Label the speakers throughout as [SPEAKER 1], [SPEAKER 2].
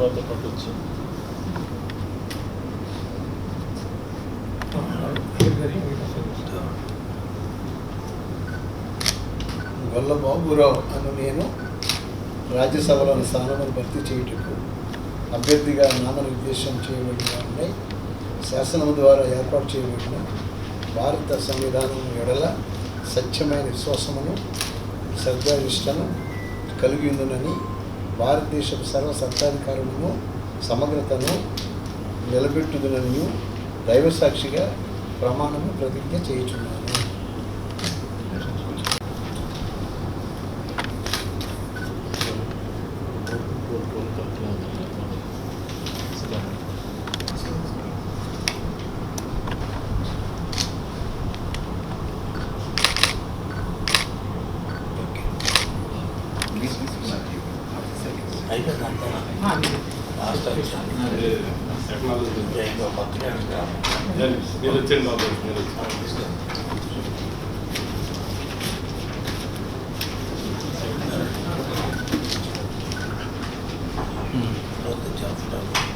[SPEAKER 1] తర్వాత పట్టొచ్చు
[SPEAKER 2] గొల్ల బాబురావు అను నేను రాజ్యసభలోని స్థానాన్ని భర్తీ చేయుటకు అభ్యర్థిగా నామనిర్దేశం చేయబడిన వారిని శాసనం ద్వారా ఏర్పాటు చేయబడిన భారత సంవిధానం ఎడల సత్యమైన విశ్వాసమును శ్రద్ధానిష్టను కలిగి ఉందునని భారతదేశపు సర్వ సత్తాధికారులను సమగ్రతను నిలబెట్టుదనని దైవసాక్షిగా ప్రమాణము ప్రతిజ్ఞ చేయుచున్నారు
[SPEAKER 1] Mm. Not the job done.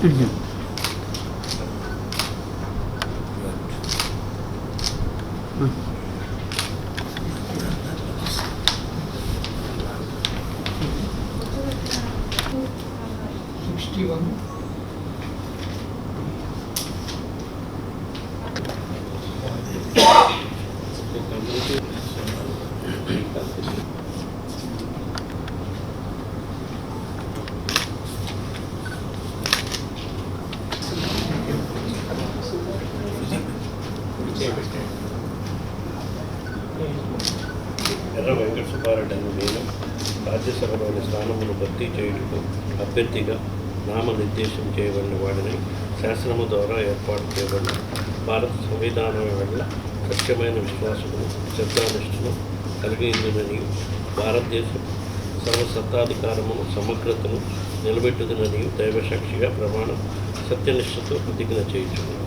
[SPEAKER 3] Ильин. Sixty-one.
[SPEAKER 1] ఎర్ర వెంకట సుబ్బారెడ్డి అను నేను రాజ్యసభలోని స్థానమును భర్తీ చేయుటకు అభ్యర్థిగా నామనిర్దేశం చేయబడిన వాడిని శాసనము ద్వారా ఏర్పాటు చేయబడిన భారత సంవిధానం వల్ల సత్యమైన విశ్వాసమును శ్రద్ధానిష్టను కలిగిందునని భారతదేశం సర్వసత్తాధికారమును సమగ్రతను నిలబెట్టుదనని దైవసాక్షిగా ప్రమాణం సత్యనిష్టతో ప్రతిజ్ఞ చేయించుకున్నాను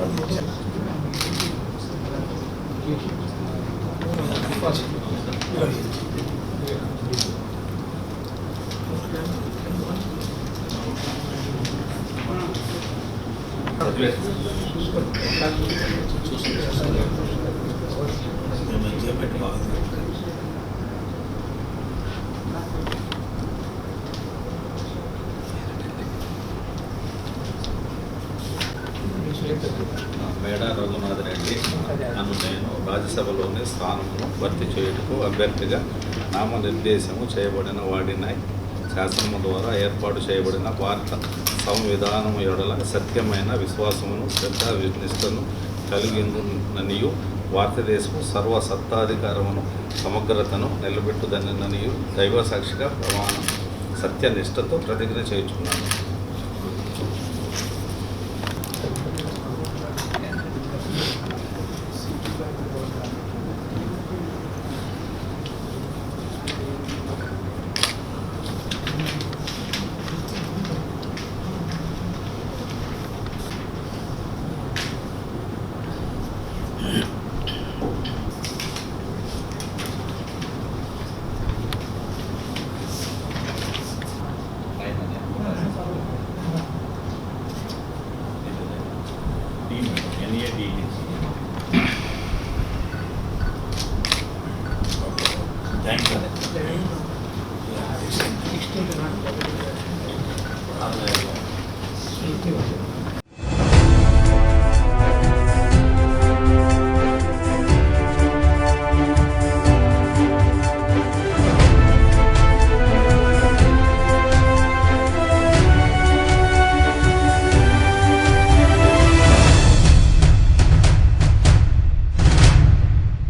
[SPEAKER 3] పంపించాను చూసి చేపట్టి బాగుంది
[SPEAKER 4] మేడా రఘునాథ్ రెడ్డి. నన్ను నేను రాజ్యసభలోని స్థానమును భర్తీ చేయుటకు అభ్యర్థిగా నామనిర్దేశము చేయబడిన వాడినై. శాసనము ద్వారా ఏర్పాటు చేయబడిన భారత సంవిధానము ఎడల సత్యమైన విశ్వాసమును శ్రద్ధ నిష్టను కలిగిందుననియు. భారతదేశము సర్వ సత్తాధికారమును సమగ్రతను నిలబెట్టుదననియు దైవ సాక్షిగా ప్రమాణం సత్యనిష్టతో ప్రతిజ్ఞ చేయుచున్నాను.
[SPEAKER 3] Thank you